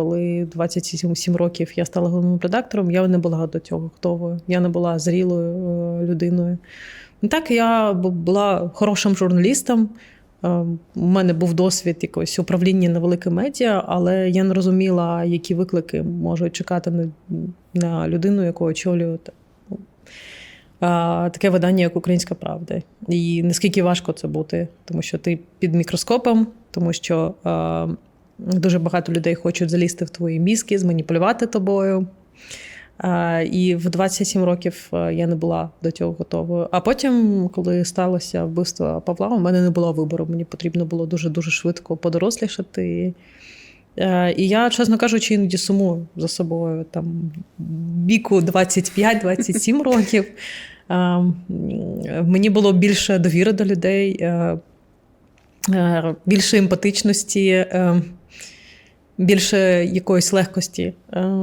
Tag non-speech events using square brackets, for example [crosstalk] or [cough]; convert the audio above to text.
Коли 27 років я стала головним редактором, я не була до цього готовою. Я не була зрілою е, людиною. Так, я була хорошим журналістом. Е, У мене був досвід якогось управління на велике медіа, але я не розуміла, які виклики можуть чекати на, на людину, яку ну, а, таке видання, як Українська Правда. І наскільки важко це бути, тому що ти під мікроскопом, тому що дуже багато людей хочуть залізти в твої мізки, зманіпулювати тобою. І в 27 років я не була до цього готовою. А потім, коли сталося вбивство Павла, у мене не було вибору. Мені потрібно було дуже дуже швидко подорослішати. Е, І я, чесно кажучи, іноді сумую за собою там віку 25-27 [laughs] років. Е, Мені було більше довіри до людей, е, е, більше емпатичності, е, більше якоїсь легкості. Е,